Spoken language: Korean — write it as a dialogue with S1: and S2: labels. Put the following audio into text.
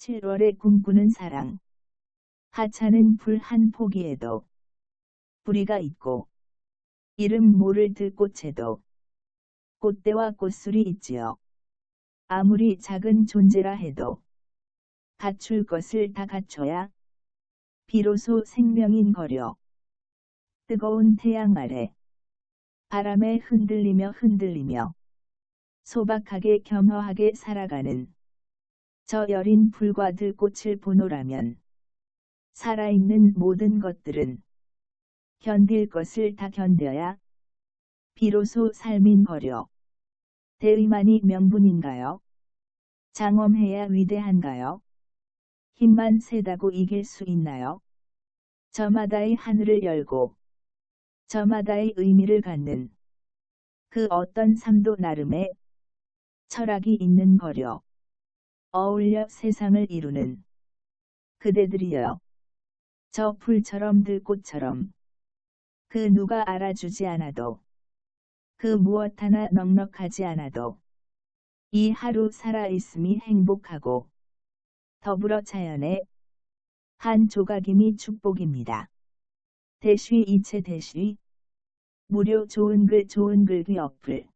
S1: 7월에 꿈꾸는 사랑. 하찮은 불 한 포기에도 뿌리가 있고 이름 모를 들꽃에도 꽃대와 꽃술이 있지요. 아무리 작은 존재라 해도 갖출 것을 다 갖춰야 비로소 생명인 거려. 뜨거운 태양 아래 바람에 흔들리며 흔들리며 소박하게 겸허하게 살아가는 저 여린 불과 들꽃을 보노라면 살아있는 모든 것들은 견딜 것을 다 견뎌야 비로소 삶인 거려. 대의만이 명분인가요? 장엄해야 위대한가요? 힘만 세다고 이길 수 있나요? 저마다의 하늘을 열고 저마다의 의미를 갖는 그 어떤 삶도 나름의 철학이 있는 거려. 어울려 세상을 이루는 그대들이여. 저 풀처럼 들꽃처럼 그 누가 알아주지 않아도 그 무엇 하나 넉넉하지 않아도 이 하루 살아있음이 행복하고 더불어 자연의 한 조각임이 축복입니다. 대쉬 이체 대쉬 무료 좋은 글 좋은 글귀 어플